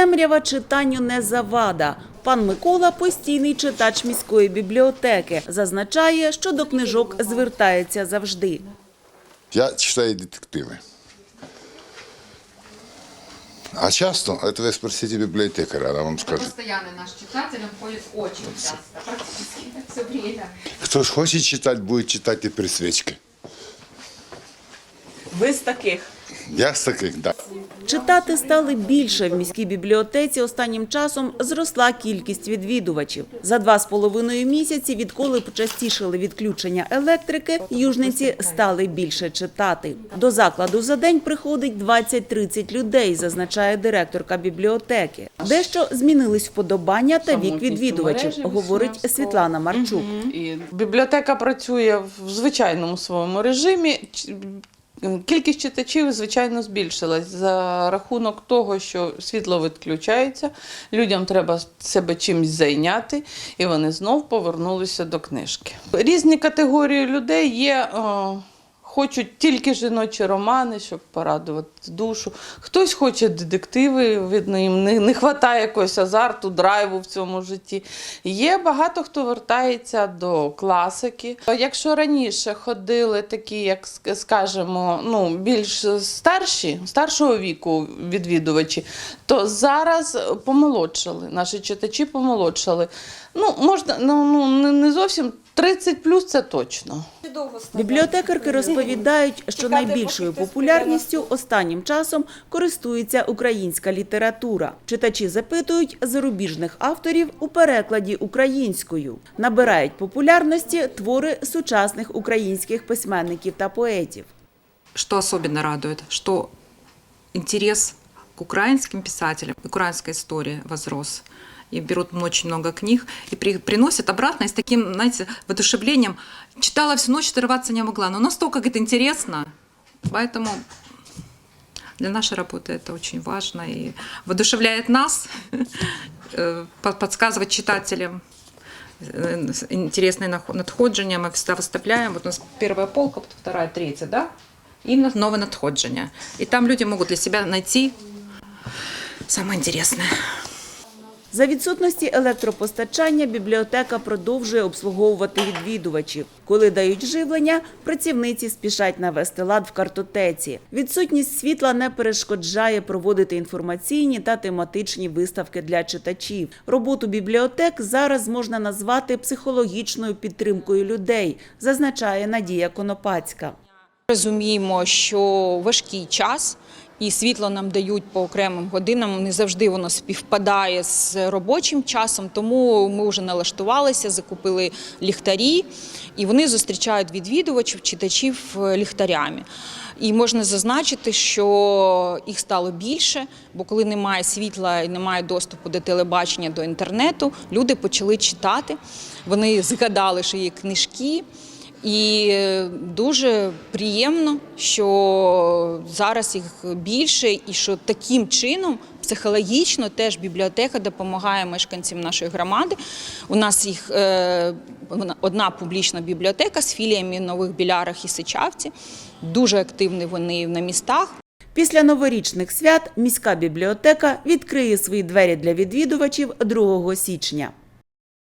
Темрява читанню не завада. Пан Микола постійний читач міської бібліотеки. Зазначає, що до книжок звертається завжди. Я читаю детективы. А часто, это вы спросите библиотекаря, она вам Это скажет. постоянный наш читатель, он ходит очень часто, практически все время. Кто ж хочет читать, будет читать и при свечке. Ви з таких. Я с таких, да. Читати стали більше. В міській бібліотеці останнім часом зросла кількість відвідувачів. За два з половиною місяці, відколи почастішили відключення електрики, южниці стали більше читати. До закладу за день приходить 20-30 людей, зазначає директорка бібліотеки. Дещо змінились вподобання та вік відвідувачів, говорить Світлана Марчук. Бібліотека працює в звичайному своєму режимі. Кількість читачів, звичайно, збільшилась за рахунок того, що світло відключається, людям треба себе чимось зайняти, і вони знов повернулися до книжки. Різні категорії людей є. о, Хочуть тільки жіночі романи, щоб порадувати душу. Хтось хоче детективи, видно, їм не, не вистачає якогось азарту, драйву в цьому житті. Є багато хто вертається до класики. Якщо раніше ходили такі, як ск- скажемо, ну, більш старші, старшого віку відвідувачі, то зараз помолодшали. Наші читачі помолодшали. Ну, можна, ну, ну не зовсім 30 плюс це точно. Бібліотекарки розповідають, що найбільшою популярністю останнім часом користується українська література. Читачі запитують зарубіжних авторів у перекладі українською. Набирають популярності твори сучасних українських письменників та поетів. Что особенно радует, что интерес украинским писателям, к украинской истории возрос. И берут очень много книг и при- приносят обратно и с таким, знаете, воодушевлением. Читала всю ночь, оторваться не могла. Но настолько это интересно. Поэтому для нашей работы это очень важно и воодушевляет нас э, по- подсказывать читателям э, интересные надходження. Мы всегда выставляем. Вот у нас первая полка, вторая, третья, да? И новое надходження. И там люди могут для себя найти самое интересное. За відсутності електропостачання бібліотека продовжує обслуговувати відвідувачів. Коли дають живлення, працівниці спішать навести лад в картотеці. Відсутність світла не перешкоджає проводити інформаційні та тематичні виставки для читачів. Роботу бібліотек зараз можна назвати психологічною підтримкою людей, зазначає Надія Конопацька. Розуміємо, що важкий час. І світло нам дають по окремим годинам. Не завжди воно співпадає з робочим часом, тому ми вже налаштувалися, закупили ліхтарі, і вони зустрічають відвідувачів, читачів е, ліхтарями. І можна зазначити, що їх стало більше, бо коли немає світла і немає доступу до телебачення, до інтернету, люди почали читати. Вони згадали, що є книжки. І е, дуже приємно, що зараз їх більше, і що таким чином психологічно теж бібліотека допомагає мешканцям нашої громади. У нас їх е, одна публічна бібліотека з філіями в Нових Білярах і Сичавці. Дуже активні вони на містах. Після новорічних свят міська бібліотека відкриє свої двері для відвідувачів 2 січня.